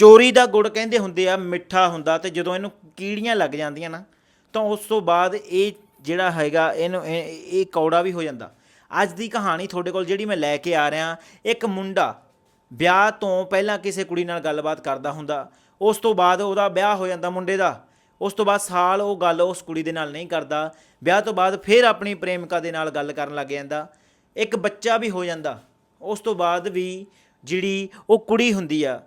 ਚੋਰੀ ਦਾ ਗੁੜ ਕਹਿੰਦੇ ਹੁੰਦੇ ਆ, ਮਿੱਠਾ ਹੁੰਦਾ ਤੇ ਜਦੋਂ ਇਹਨੂੰ ਕੀੜੀਆਂ ਲੱਗ ਜਾਂਦੀਆਂ ਨਾ, ਤਾਂ ਉਸ ਤੋਂ ਬਾਅਦ ਇਹ ਜਿਹੜਾ ਹੈਗਾ ਇਹਨੂੰ ਇਹ ਇਹ ਕੌੜਾ ਵੀ ਹੋ ਜਾਂਦਾ। ਅੱਜ ਦੀ ਕਹਾਣੀ ਤੁਹਾਡੇ ਕੋਲ ਜਿਹੜੀ ਮੈਂ ਲੈ ਕੇ ਆ ਰਿਹਾ, ਇੱਕ ਮੁੰਡਾ ਵਿਆਹ ਤੋਂ ਪਹਿਲਾਂ ਕਿਸੇ ਕੁੜੀ ਨਾਲ ਗੱਲਬਾਤ ਕਰਦਾ ਹੁੰਦਾ, ਉਸ ਤੋਂ ਬਾਅਦ ਉਹਦਾ ਵਿਆਹ ਹੋ ਜਾਂਦਾ ਮੁੰਡੇ ਦਾ। ਉਸ ਤੋਂ ਬਾਅਦ ਸਾਲ ਉਹ ਗੱਲ ਉਸ ਕੁੜੀ ਦੇ ਨਾਲ ਨਹੀਂ ਕਰਦਾ, ਵਿਆਹ ਤੋਂ ਬਾਅਦ ਫਿਰ ਆਪਣੀ ਪ੍ਰੇਮਿਕਾ ਦੇ ਨਾਲ ਗੱਲ ਕਰਨ ਲੱਗ ਜਾਂਦਾ। ਇੱਕ ਬੱਚਾ ਵੀ ਹੋ ਜਾਂਦਾ, ਉਸ ਤੋਂ ਬਾਅਦ ਵੀ ਜਿਹੜੀ ਉਹ ਕੁੜੀ ਹੁੰਦੀ ਆ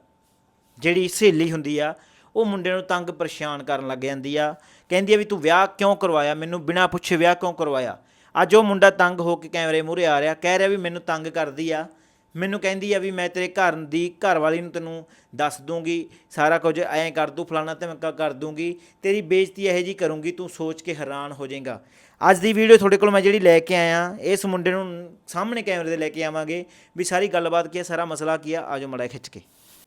ਜਿਹੜੀ ਸਹੇਲੀ ਹੁੰਦੀ ਆ, ਉਹ ਮੁੰਡੇ ਨੂੰ ਤੰਗ ਪਰੇਸ਼ਾਨ ਕਰਨ ਲੱਗ ਜਾਂਦੀ ਆ। ਕਹਿੰਦੀ ਆ ਵੀ ਤੂੰ ਵਿਆਹ ਕਿਉਂ ਕਰਵਾਇਆ? ਮੈਨੂੰ ਬਿਨਾਂ ਪੁੱਛੇ ਵਿਆਹ ਕਿਉਂ ਕਰਵਾਇਆ? ਅੱਜ ਉਹ ਮੁੰਡਾ ਤੰਗ ਹੋ ਕੇ ਕੈਮਰੇ ਮੂਹਰੇ ਆ ਰਿਹਾ, ਕਹਿ ਰਿਹਾ ਵੀ ਮੈਨੂੰ ਤੰਗ ਕਰਦੀ ਆ। ਮੈਨੂੰ ਕਹਿੰਦੀ ਆ ਵੀ ਮੈਂ ਤੇਰੇ ਘਰ ਦੀ ਘਰ ਵਾਲੀ ਨੂੰ ਤੈਨੂੰ ਦੱਸ ਦੂੰਗੀ, ਸਾਰਾ ਕੁਝ ਐਂ ਕਰ ਦੂੰ, ਫਲਾਣਾ ਧਮਕਾ ਕਰ ਦੂੰਗੀ, ਤੇਰੀ ਬੇਇੱਜ਼ਤੀ ਇਹੋ ਜੀ ਕਰੂੰਗੀ, ਤੂੰ ਸੋਚ ਕੇ ਹੈਰਾਨ ਹੋ ਜਾਏਗਾ। ਅੱਜ ਦੀ ਵੀਡੀਓ ਤੁਹਾਡੇ ਕੋਲ ਮੈਂ ਜਿਹੜੀ ਲੈ ਕੇ ਆਇਆ, ਇਸ ਮੁੰਡੇ ਨੂੰ ਸਾਹਮਣੇ ਕੈਮਰੇ ਦੇ ਲੈ ਕੇ ਆਵਾਂਗੇ, ਵੀ ਸਾਰੀ ਗੱਲਬਾਤ ਕੀ ਹੈ ਸਾਰਾ ਮਸਲਾ ਕੀ ਆ, ਆਜੋ ਮੜਾ ਖਿੱਚ ਕੇ।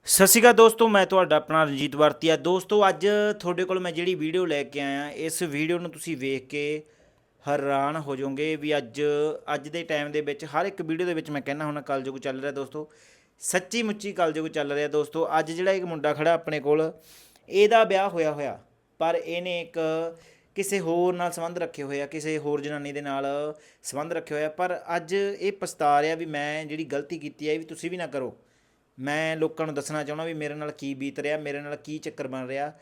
ਸਤਿ ਸ਼੍ਰੀ ਅਕਾਲ ਦੋਸਤੋ, ਮੈਂ ਤੁਹਾਡਾ ਆਪਣਾ ਰਣਜੀਤ ਵਰਤੀਆ। ਦੋਸਤੋ, ਅੱਜ ਤੁਹਾਡੇ ਕੋਲ ਮੈਂ ਜਿਹੜੀ ਵੀਡੀਓ ਲੈ ਕੇ ਆਇਆ, ਇਸ ਵੀਡੀਓ ਨੂੰ ਤੁਸੀਂ ਵੇਖ ਕੇ ਹੈਰਾਨ ਹੋ ਜਾਓਗੇ ਵੀ ਅੱਜ ਅੱਜ ਦੇ ਟਾਈਮ ਦੇ ਵਿੱਚ ਹਰ ਇੱਕ ਵੀਡੀਓ ਦੇ ਵਿੱਚ ਮੈਂ ਕਹਿੰਦਾ ਹੁਣ ਕਲਯੁਗ ਚੱਲ ਰਿਹਾ ਦੋਸਤੋ। ਸੱਚੀ ਮੁੱਚੀ ਕਲਯੁਗ ਚੱਲ ਰਿਹਾ ਦੋਸਤੋ। ਅੱਜ ਜਿਹੜਾ ਇੱਕ ਮੁੰਡਾ ਖੜਾ ਆਪਣੇ ਕੋਲ, ਇਹਦਾ ਵਿਆਹ ਹੋਇਆ ਹੋਇਆ, ਪਰ ਇਹਨੇ ਇੱਕ ਕਿਸੇ ਹੋਰ ਨਾਲ ਸੰਬੰਧ ਰੱਖੇ ਹੋਏ ਆ, ਕਿਸੇ ਹੋਰ ਜਨਾਨੀ ਦੇ ਨਾਲ ਸੰਬੰਧ ਰੱਖੇ ਹੋਇਆ ਪਰ ਅੱਜ ਇਹ ਪਛਤਾ ਰਿਹਾ ਵੀ ਮੈਂ ਜਿਹੜੀ ਗਲਤੀ ਕੀਤੀ ਹੈ, ਵੀ ਤੁਸੀਂ ਵੀ ਨਾ ਕਰੋ। ਮੈਂ ਲੋਕਾਂ ਨੂੰ ਦੱਸਣਾ ਚਾਹੁੰਦਾ ਵੀ ਮੇਰੇ ਨਾਲ ਕੀ ਬੀਤ ਰਿਹਾ ਮੇਰੇ ਨਾਲ ਕੀ ਚੱਕਰ ਬਣ ਰਿਹਾ।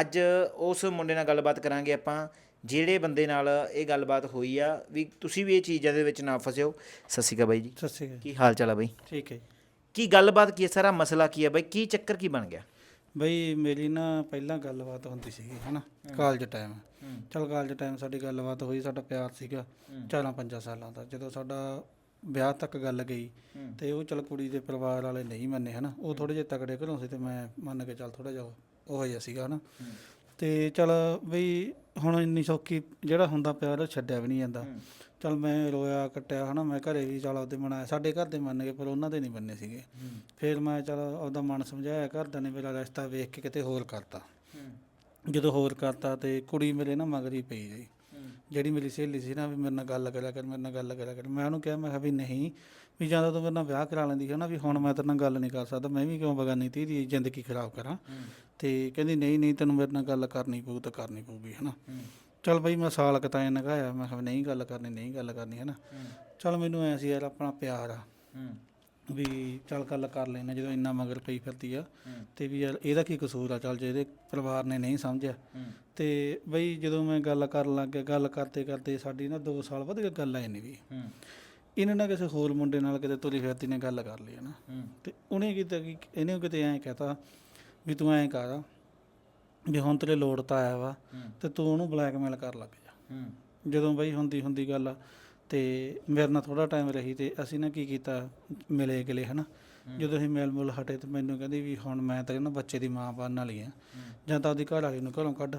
ਅੱਜ ਉਸ ਮੁੰਡੇ ਨਾਲ ਗੱਲਬਾਤ ਕਰਾਂਗੇ ਆਪਾਂ ਜਿਹੜੇ ਬੰਦੇ ਨਾਲ ਇਹ ਗੱਲਬਾਤ ਹੋਈ ਆ ਵੀ ਤੁਸੀਂ ਵੀ ਇਹ ਚੀਜ਼ਾਂ ਦੇ ਵਿੱਚ ਨਾ ਫਸਿਓ। ਸਤਿ ਸ਼੍ਰੀ ਅਕਾਲ ਬਾਈ ਜੀ। ਸਤਿ ਸ਼੍ਰੀ ਅਕਾਲ। ਕੀ ਹਾਲ ਚਾਲ ਆ ਬਾਈ? ਠੀਕ ਹੈ। ਕੀ ਗੱਲਬਾਤ ਕੀ ਹੈ? ਸਾਰਾ ਮਸਲਾ ਕੀ ਹੈ ਬਾਈ? ਕੀ ਚੱਕਰ ਕੀ ਬਣ ਗਿਆ? ਬਈ ਮੇਰੀ ਨਾ ਪਹਿਲਾਂ ਗੱਲਬਾਤ ਹੁੰਦੀ ਸੀਗੀ ਹਨਾ? College time. ਚਲ ਕਾਲਜ ਟਾਈਮ ਸਾਡੀ ਗੱਲਬਾਤ ਹੋਈ ਸਾਡਾ ਪਿਆਰ ਸੀਗਾ ਚਾਰਾਂ ਪੰਜਾਂ ਸਾਲਾਂ ਦਾ। ਜਦੋਂ ਸਾਡਾ ਵਿਆਹ ਤੱਕ ਗੱਲ ਗਈ ਤੇ ਉਹ ਚਲ ਕੁੜੀ ਦੇ ਪਰਿਵਾਰ ਵਾਲੇ ਨਹੀਂ ਮੰਨੇ ਹਨਾ। ਉਹ ਥੋੜੇ ਜਿਹਾ ਤਕੜੇ ਘਰੋਂ ਸੀ ਤੇ ਮੈਂ ਮੰਨ ਕੇ ਚੱਲ ਥੋੜਾ ਜਿਹਾ ਉਹ ਜਿਹਾ ਸੀਗਾ ਹਨਾ। ਤੇ ਚਲ ਬਈ ਹੁਣ ਇੰਨੀ ਸੌਖੀ ਜਿਹੜਾ ਹੁੰਦਾ ਪਿਆਰ ਉਹ ਛੱਡਿਆ ਵੀ ਨਹੀਂ ਜਾਂਦਾ। ਚਲ ਮੈਂ ਰੋਇਆ ਕੱਟਿਆ ਹਨਾ ਮੈਂ ਘਰੇ ਵੀ ਚਲ ਆਪਦੇ ਮਨਾਇਆ ਸਾਡੇ ਘਰ ਦੇ ਮੰਨ ਗਏ ਪਰ ਉਹਨਾਂ ਦੇ ਨਹੀਂ ਮੰਨੇ ਸੀਗੇ। ਫਿਰ ਮੈਂ ਚਲ ਆਪਦਾ ਮਨ ਸਮਝਾਇਆ ਘਰਦਿਆਂ ਨੇ ਮੇਰਾ ਰਿਸ਼ਤਾ ਵੇਖ ਕੇ ਕਿਤੇ ਹੋਰ ਕਰਤਾ। ਜਦੋਂ ਹੋਰ ਕਰਤਾ ਤੇ ਕੁੜੀ ਮੇਰੇ ਨਾ ਮਗਰੀ ਪਈ ਗਈ ਜਿਹੜੀ ਮੇਰੀ ਸਹੇਲੀ ਸੀ ਨਾ ਵੀ ਮੇਰੇ ਨਾਲ ਗੱਲ ਕਰਿਆ ਕਰ ਮੇਰੇ ਨਾਲ ਗੱਲ ਕਰਿਆ ਕਰ। ਮੈਂ ਉਹਨੂੰ ਕਿਹਾ ਮੈਂ ਕਿਹਾ ਵੀ ਨਹੀਂ ਵੀ ਜਾਂ ਤਾਂ ਤੂੰ ਮੇਰੇ ਨਾਲ ਵਿਆਹ ਕਰਾ ਲੈਂਦੀ ਹੈ ਨਾ ਵੀ ਹੁਣ ਮੈਂ ਤੇਰੇ ਨਾਲ ਗੱਲ ਨਹੀਂ ਕਰ ਸਕਦਾ ਮੈਂ ਵੀ ਕਿਉਂ ਬਗਾਨੀ ਧੀ ਦੀ ਜ਼ਿੰਦਗੀ ਖਰਾਬ ਕਰਾਂ। ਤੇ ਕਹਿੰਦੀ ਨਹੀਂ ਨਹੀਂ ਤੈਨੂੰ ਮੇਰੇ ਨਾਲ ਗੱਲ ਕਰਨੀ ਪਊ ਤਾਂ ਕਰਨੀ ਪਊਗੀ ਹਨਾ ਚਲ ਬਈ ਮੈਂ ਸਾਲ ਕਤਾਏ ਨਗਾਇਆ ਮੈਂ ਕਿਹਾ ਨਹੀਂ ਗੱਲ ਕਰਨੀ ਨਹੀਂ ਗੱਲ ਕਰਨੀ ਹਨਾ ਚਲ ਮੈਨੂੰ ਐ ਸੀ ਯਾਰ ਆਪਣਾ ਪਿਆਰ ਆ। ਵੀ ਚੱਲ ਗੱਲ ਕਰ ਲੈਣਾ ਜਦੋਂ ਇੰਨਾ ਮਗਰ ਪਈ ਫਿਰਦੀ ਆ। ਤੇ ਵੀ ਯਾਰ ਇਹਦਾ ਕੀ ਕਸੂਰ ਆ? ਚੱਲ ਜੇ ਇਹਦੇ ਪਰਿਵਾਰ ਨੇ ਨਹੀਂ ਸਮਝਿਆ। ਤੇ ਬਈ ਜਦੋਂ ਮੈਂ ਗੱਲ ਕਰਨ ਲੱਗ ਗਿਆ ਗੱਲ ਕਰਦੇ ਕਰਦੇ ਸਾਡੀ ਨਾ 2 ਸਾਲ ਵਧ ਗਏ ਗੱਲ ਆਈ ਨਹੀਂ ਵੀ। ਇਹਨੇ ਨਾ ਕਿਸੇ ਹੋਰ ਮੁੰਡੇ ਨਾਲ ਕਿਤੇ ਤੁਰੀ ਫਿਰਦੀ ਨੇ ਗੱਲ ਕਰ ਲਈ ਨਾ। ਤੇ ਉਹਨੇ ਕਿਤੇ ਕੀ ਇਹਨੇ ਕਿਤੇ ਐਂ ਕਹਤਾ ਵੀ ਤੂੰ ਐਂ ਕਰ ਵੀ ਹੁਣ ਤੇਰੇ ਲੋੜ ਤਾਂ ਆਇਆ ਵਾ ਤੇ ਤੂੰ ਉਹਨੂੰ ਬਲੈਕਮੇਲ ਕਰ ਲੱਗ ਜਾ। ਜਦੋਂ ਬਈ ਹੁੰਦੀ ਹੁੰਦੀ ਗੱਲ ਤੇ ਮੇਰੇ ਨਾਲ ਥੋੜਾ ਟਾਈਮ ਰਹੀ ਤੇ ਅਸੀਂ ਨਾ ਕੀ ਕੀਤਾ ਮਿਲੇ ਗਲੇ ਹਨਾ। ਜਦੋਂ ਅਸੀਂ ਮਿਲ ਮੁਲ ਹਟੇ ਤੇ ਮੈਨੂੰ ਕਹਿੰਦੀ ਵੀ ਹੁਣ ਮੈਂ ਤੇਰੇ ਨਾ ਬੱਚੇ ਦੀ ਮਾਂ ਬਣਨ ਵਾਲੀ ਆ। ਜਾਂ ਤਾਂ ਉਹਦੀ ਘਰ ਵਾਲੀ ਨੂੰ ਘਰੋਂ ਕੱਢ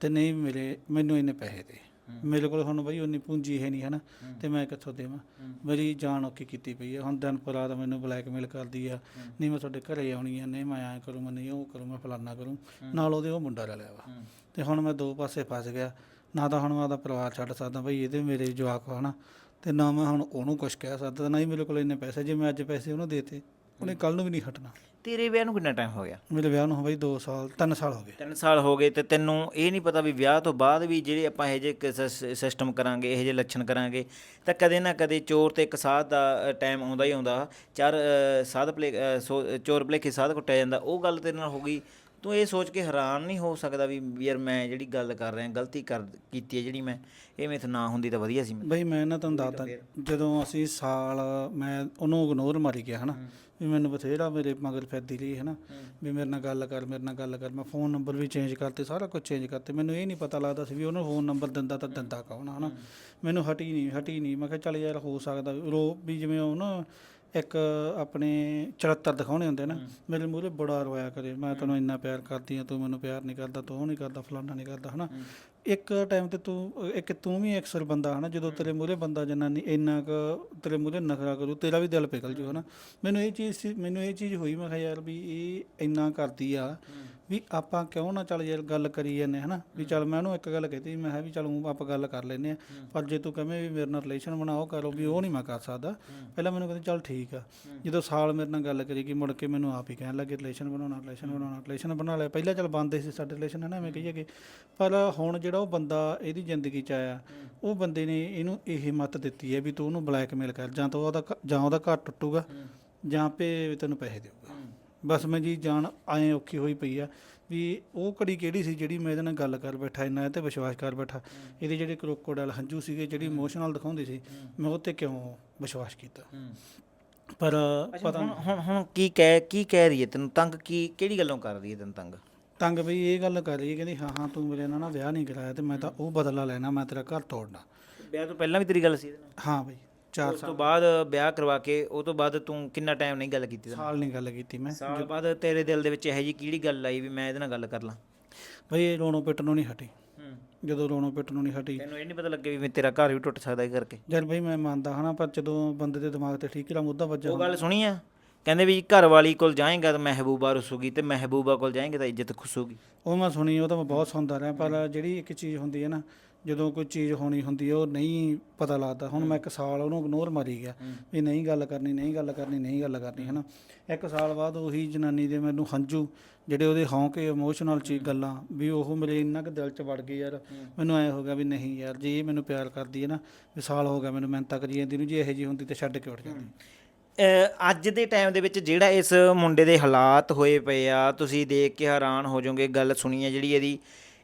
ਤੇ ਨਹੀਂ ਮਿਲੇ ਮੈਨੂੰ ਇੰਨੇ ਪੈਸੇ ਦੇ। ਮੇਰੇ ਕੋਲ ਹੁਣ ਬਈ ਉਨੀ ਪੂੰਜੀ ਹੈ ਨਹੀਂ ਹਨਾ। ਤੇ ਮੈਂ ਕਿੱਥੋਂ ਦੇਵਾਂ? ਮੇਰੀ ਜਾਨ ਔਖੀ ਕੀਤੀ ਪਈ ਆ। ਹੁਣ ਦਿਨ ਪਰ ਰਾਤ ਮੈਨੂੰ ਬਲੈਕਮੇਲ ਕਰਦੀ ਆ। ਨਹੀਂ ਮੈਂ ਤੁਹਾਡੇ ਘਰੇ ਆਉਣੀ ਆ ਨਹੀਂ ਮੈਂ ਐਂ ਕਰੂੰ ਮੈਂ ਨਹੀਂ ਉਹ ਕਰੂੰ ਮੈਂ ਫਲਾਨਾ ਕਰੂੰ। ਨਾਲ ਉਹਦੇ ਉਹ ਮੁੰਡਾ ਲੈ ਲਿਆ ਵਾ ਤੇ ਹੁਣ ਮੈਂ ਦੋ ਪਾਸੇ ਫਸ ਗਿਆ। ਨਾ ਤਾਂ ਹੁਣ ਮੈਂ ਆਪਦਾ ਪਰਿਵਾਰ ਛੱਡ ਸਕਦਾ ਬਈ ਇਹਦੇ ਮੇਰੇ ਜਵਾਕ ਹਨਾ। ਤੇ ਨਾ ਮੈਂ ਹੁਣ ਉਹਨੂੰ ਕੁਝ ਕਹਿ ਸਕਦਾ ਨਾ ਹੀ ਮੇਰੇ ਕੋਲ ਇੰਨੇ ਪੈਸੇ ਜੇ ਮੈਂ ਅੱਜ ਪੈਸੇ ਉਹਨੂੰ ਦੇਤੇ ਉਹਨੇ ਕੱਲ ਨੂੰ ਵੀ ਨਹੀਂ ਹਟਣਾ। ਤੇਰੇ ਵਿਆਹ ਨੂੰ ਕਿੰਨਾ ਟਾਈਮ ਹੋ ਗਿਆ? ਮੇਰੇ ਵਿਆਹ ਨੂੰ ਬਈ 2 ਸਾਲ 3 ਸਾਲ ਹੋ ਗਏ। ਤਿੰਨ ਸਾਲ ਹੋ ਗਏ ਤੇ ਤੈਨੂੰ ਇਹ ਨਹੀਂ ਪਤਾ ਵੀ ਵਿਆਹ ਤੋਂ ਬਾਅਦ ਵੀ ਜਿਹੜੇ ਆਪਾਂ ਇਹ ਜੇ ਸਿਸਟਮ ਕਰਾਂਗੇ ਇਹ ਜੇ ਲੱਛਣ ਕਰਾਂਗੇ ਤਾਂ ਕਦੇ ਨਾ ਕਦੇ ਚੋਰ ਤੇ ਇੱਕ ਸਾਧ ਦਾ ਟਾਈਮ ਆਉਂਦਾ ਹੀ ਆਉਂਦਾ। ਚਾਰ ਸਾਧ ਸੋ- ਚੋਰ ਭਲੇਖੇ ਸਾਧ ਕੁੱਟਿਆ ਜਾਂਦਾ। ਉਹ ਗੱਲ ਤੇਰੇ ਨਾਲ ਹੋ ਗਈ ਤੂੰ ਇਹ ਸੋਚ ਕੇ ਹੈਰਾਨ ਨਹੀਂ ਹੋ ਸਕਦਾ ਵੀ ਯਾਰ ਮੈਂ ਜਿਹੜੀ ਗੱਲ ਕਰ ਰਿਹਾ ਗਲਤੀ ਕਰ ਕੀਤੀ ਹੈ ਜਿਹੜੀ ਮੈਂ ਇਹ ਮੇਥ ਨਾ ਹੁੰਦੀ ਤਾਂ ਵਧੀਆ ਸੀ ਮੈਨੂੰ। ਬਈ ਮੈਂ ਨਾ ਤੁਹਾਨੂੰ ਦੱਸਦਾ ਜਦੋਂ ਅਸੀਂ ਸਾਲ ਮੈਂ ਉਹਨੂੰ ਇਗਨੋਰ ਮਾਰੀ ਗਿਆ ਹਨਾ? ਵੀ ਮੈਨੂੰ ਬਥੇਰਾ ਮੇਰੇ ਮਗਰ ਫਿਰਦੀ ਰਹੀ ਹਨਾ? ਵੀ ਮੇਰੇ ਨਾਲ ਗੱਲ ਕਰ ਮੇਰੇ ਨਾਲ ਗੱਲ ਕਰ ਮੈਂ ਫੋਨ ਨੰਬਰ ਵੀ ਚੇਂਜ ਕਰਤੇ ਸਾਰਾ ਕੁਝ ਚੇਂਜ ਕਰਤੇ। ਮੈਨੂੰ ਇਹ ਨਹੀਂ ਪਤਾ ਲੱਗਦਾ ਸੀ ਵੀ ਉਹਨੂੰ ਫੋਨ ਨੰਬਰ ਦਿੰਦਾ ਤਾਂ ਦਿੰਦਾ ਕੌਣ ਹਨਾ? ਮੈਨੂੰ ਹਟੀ ਨਹੀਂ ਹਟੀ ਨਹੀਂ। ਮੈਂ ਕਿਹਾ ਚੱਲ ਯਾਰ ਹੋ ਸਕਦਾ ਰੋ ਵੀ ਜਿਵੇਂ ਉਹ ਨਾ ਇੱਕ ਆਪਣੇ ਚਰੱਤਰ ਦਿਖਾਉਣੇ ਹੁੰਦੇ ਨਾ ਮੇਰੇ ਮੂਹਰੇ ਬੜਾ ਰੋਇਆ ਕਰੇ ਮੈਂ ਤੈਨੂੰ ਇੰਨਾ ਪਿਆਰ ਕਰਦੀ ਆ ਤੂੰ ਮੈਨੂੰ ਪਿਆਰ ਨਹੀਂ ਕਰਦਾ ਤੂੰ ਉਹ ਨਹੀਂ ਕਰਦਾ ਫਲਾਨਾ ਨਹੀਂ ਕਰਦਾ ਹਨਾ? ਇੱਕ ਟਾਈਮ ਤੇ ਤੂੰ ਇੱਕ ਤੂੰ ਵੀ ਅਕਸਰ ਬੰਦਾ ਹਨਾ? ਜਦੋਂ ਤੇਰੇ ਮੂਹਰੇ ਬੰਦਾ ਜਨਾਨੀ ਇੰਨਾ ਕੁ ਤੇਰੇ ਮੂਹਰੇ ਨਖਰਾ ਕਰੂ ਤੇਰਾ ਵੀ ਦਿਲ ਪਿਘਲ ਜੂ ਹਨਾ? ਮੈਨੂੰ ਇਹ ਚੀਜ਼ ਸੀ ਮੈਨੂੰ ਇਹ ਚੀਜ਼ ਹੋਈ ਮੈਂ ਕਿਹਾ ਯਾਰ ਵੀ ਇਹ ਇੰਨਾ ਕਰਦੀ ਆ ਵੀ ਆਪਾਂ ਕਿਉਂ ਨਾ ਚੱਲ ਯਾਰ ਗੱਲ ਕਰੀ ਜਾਂਦੇ, ਹਨਾ? ਵੀ ਚੱਲ ਮੈਂ ਉਹਨੂੰ ਇੱਕ ਗੱਲ ਕਹਤੀ, ਮੈਂ ਕਿਹਾ ਵੀ ਚੱਲ ਊਂ ਆਪਾਂ ਗੱਲ ਕਰ ਲੈਨੇ ਆ ਪਰ ਜੇ ਤੂੰ ਕਹਵੇਂ ਵੀ ਮੇਰੇ ਨਾਲ ਰਿਲੇਸ਼ਨ ਬਣਾਓ, ਕਰੋ ਵੀ ਉਹ ਨਹੀਂ ਮੈਂ ਕਰ ਸਕਦਾ। ਪਹਿਲਾਂ ਮੈਨੂੰ ਕਹਿੰਦੇ, ਚੱਲ ਠੀਕ ਆ। ਜਦੋਂ ਸਾਲ ਮੇਰੇ ਨਾਲ ਗੱਲ ਕਰੀ ਕਿ ਮੁੜ ਕੇ ਮੈਨੂੰ ਆਪ ਹੀ ਕਹਿਣ ਲੱਗੇ ਰਿਲੇਸ਼ਨ ਬਣਾਉਣਾ ਰਿਲੇਸ਼ਨ ਬਣਾਉਣਾ ਰਿਲੇਸ਼ਨ ਬਣਾ ਲਿਆ। ਪਹਿਲਾਂ ਚੱਲ ਬੰਦੇ ਸੀ ਸਾਡੇ ਰਿਲੇਸ਼ਨ ਹੈ ਨਾ ਐਵੇਂ ਕਹੀਏ ਕਿ। ਪਰ ਹੁਣ ਜਿਹੜਾ ਉਹ ਬੰਦਾ ਇਹਦੀ ਜ਼ਿੰਦਗੀ ਚ ਆਇਆ, ਉਹ ਬੰਦੇ ਨੇ ਇਹਨੂੰ ਇਹ ਮੱਤ ਦਿੱਤੀ ਹੈ ਵੀ ਤੂੰ ਉਹਨੂੰ ਬਲੈਕਮੇਲ ਕਰ, ਜਾਂ ਤਾਂ ਉਹਦਾ ਘ- ਜਾਂ ਉਹਦਾ ਘਰ ਟੁੱਟੂਗਾ, ਜਾਂ ਪੇ ਤੈਨੂੰ ਪੈਸੇ ਦੇਊਗਾ। ਬਸ ਮੈਂ ਜੀ ਜਾਨ ਐਂ ਔਖੀ ਹੋਈ ਪਈ ਆ ਵੀ ਉਹ ਘੜੀ ਕਿਹੜੀ ਸੀ ਜਿਹੜੀ ਮੈਂ ਇਹਦੇ ਨਾਲ ਗੱਲ ਕਰ ਬੈਠਾ ਇੰਨਾ ਇਹ ਤੇ ਵਿਸ਼ਵਾਸ ਕਰ ਬੈਠਾ। ਇਹਦੇ ਜਿਹੜੇ ਕਰੋਕੋਡਾਈਲ ਹੰਝੂ ਸੀਗੇ ਜਿਹੜੀ ਇਮੋਸ਼ਨਲ ਦਿਖਾਉਂਦੀ ਸੀ ਮੈਂ ਉਹ ਤੇ ਕਿਉਂ ਵਿਸ਼ਵਾਸ ਕੀਤਾ? ਪਰ ਪਤਾ ਹੁਣ ਹੁਣ ਹੁਣ ਕੀ ਕਹਿ ਕੀ ਕਹਿ ਰਹੀ ਹੈ ਤੈਨੂੰ? ਤੰਗ ਕੀ ਕਿਹੜੀ ਗੱਲੋਂ ਕਰ ਰਹੀ ਹੈ ਤੈਨੂੰ ਤੰਗ? ਤੰਗ ਬਈ ਇਹ ਗੱਲ ਕਰ ਰਹੀ ਹੈ ਕਹਿੰਦੀ ਹਾਂ ਹਾਂ ਤੂੰ ਮੇਰੇ ਨਾਲ ਨਾ ਵਿਆਹ ਨਹੀਂ ਕਰਾਇਆ ਤੇ ਮੈਂ ਤਾਂ ਉਹ ਬਦਲਾ ਲੈਣਾ ਮੈਂ ਤੇਰਾ ਘਰ ਤੋੜਨਾ। ਵਿਆਹ ਤੋਂ ਪਹਿਲਾਂ ਵੀ ਤੇਰੀ ਗੱਲ ਸੀ ਇਹਦੇ ਨਾਲ? ਹਾਂ ਬਈ। 4 ਉਸ ਤੋਂ ਬਾਅਦ ਵਿਆਹ ਕਰਵਾ ਕੇ ਉਹ ਤੋਂ ਬਾਅਦ ਤੂੰ ਕਿੰਨਾ ਟਾਈਮ ਨਹੀਂ ਗੱਲ ਕੀਤੀ ਸਾਲ ਨਹੀਂ ਗੱਲ ਕੀਤੀ ਮੈਂ। ਸਾਲ ਬਾਅਦ ਤੇਰੇ ਦਿਲ ਦੇ ਵਿੱਚ ਇਹੋ ਜੀ ਕਿਹੜੀ ਗੱਲ ਆਈ ਵੀ ਮੈਂ ਇਹਦੇ ਨਾਲ ਗੱਲ ਕਰ ਲਾਂ? ਬਈ ਇਹ ਰੋਣੋ ਪਿੱਟਣੋਂ ਨਹੀਂ ਹਟੀ। ਜਦੋਂ ਰੋਣੋ ਪਿੱਟਣੋਂ ਨਹੀਂ ਹਟੀ। ਤੈਨੂੰ ਇਹ ਨਹੀਂ ਪਤਾ ਲੱਗੇ ਵੀ ਤੇਰਾ ਘਰ ਵੀ ਟੁੱਟ ਸਕਦਾ ਇਹ ਕਰਕੇ। ਜਦ ਬਈ ਮੈਂ ਮੰਨਦਾ ਹਨਾ ਪਰ ਜਦੋਂ ਬੰਦੇ ਦੇ ਦਿਮਾਗ ਤੇ ਠੀਕ ਜਿਹੜਾ ਮੁੱਦਾ ਵੱਜਾ ਉਹ ਗੱਲ ਸੁਣੀ ਆ? ਕਹਿੰਦੇ ਵੀ ਘਰ ਵਾਲੀ ਕੋਲ ਜਾਏਗਾ ਤਾਂ ਮਹਿਬੂਬਾ ਰਸੂਗੀ ਤੇ ਮਹਿਬੂਬਾ ਕੋਲ ਜਾਏਗਾ ਤਾਂ ਇੱਜ਼ਤ ਖੁਸੂਗੀ। ਉਹ ਮੈਂ ਸੁਣੀ ਉਹ ਤਾਂ ਮੈਂ ਬਹੁਤ ਸੁਣਦਾ ਰਿਹਾ ਪਰ ਜਿਹੜੀ ਇੱਕ ਚੀਜ਼ ਹੁੰਦੀ ਹੈ ਨਾ ਜਦੋਂ ਕੋਈ ਚੀਜ਼ ਹੋਣੀ ਹੁੰਦੀ ਹੈ ਉਹ ਨਹੀਂ ਪਤਾ ਲੱਗਦਾ। ਹੁਣ ਮੈਂ ਇੱਕ ਸਾਲ ਉਹਨੂੰ ਇਗਨੋਰ ਮਾਰੀ ਗਿਆ ਵੀ ਨਹੀਂ ਗੱਲ ਕਰਨੀ ਨਹੀਂ ਗੱਲ ਕਰਨੀ ਨਹੀਂ ਗੱਲ ਕਰਨੀ ਹਨਾ ਇੱਕ ਸਾਲ ਬਾਅਦ ਉਹੀ ਜਨਾਨੀ ਦੇ ਮੈਨੂੰ ਹੰਝੂ ਜਿਹੜੇ ਉਹਦੇ ਹੌਂਕੇ ਇਮੋਸ਼ਨਲ ਚੀਜ਼ ਗੱਲਾਂ ਵੀ ਉਹ ਮੇਰੇ ਇੰਨਾ ਕੁ ਦਿਲ 'ਚ ਵੜ ਗਏ ਯਾਰ। ਮੈਨੂੰ ਐ ਹੋ ਗਿਆ ਵੀ ਨਹੀਂ ਯਾਰ ਜੇ ਇਹ ਮੈਨੂੰ ਪਿਆਰ ਕਰਦੀ ਹੈ ਨਾ ਵੀ ਸਾਲ ਹੋ ਗਿਆ ਮੈਨੂੰ ਮਿਹਨਤ ਕਰੀ ਜਾਂਦੀ ਨੂੰ ਜੇ ਇਹੋ ਜੀ ਹੁੰਦੀ ਤੇ ਛੱਡ ਕੇ ਉੱਠ ਜਾਂਦੀ। ਅੱਜ ਦੇ ਟਾਈਮ ਦੇ ਵਿੱਚ ਜਿਹੜਾ ਇਸ ਮੁੰਡੇ ਦੇ ਹਾਲਾਤ ਹੋਏ ਪਏ ਆ, ਤੁਸੀਂ ਦੇਖ ਕੇ ਹੈਰਾਨ ਹੋ ਜਾਓਗੇ, ਗੱਲ ਸੁਣੀ ਹੈ ਜਿਹੜੀ ਇਹਦੀ।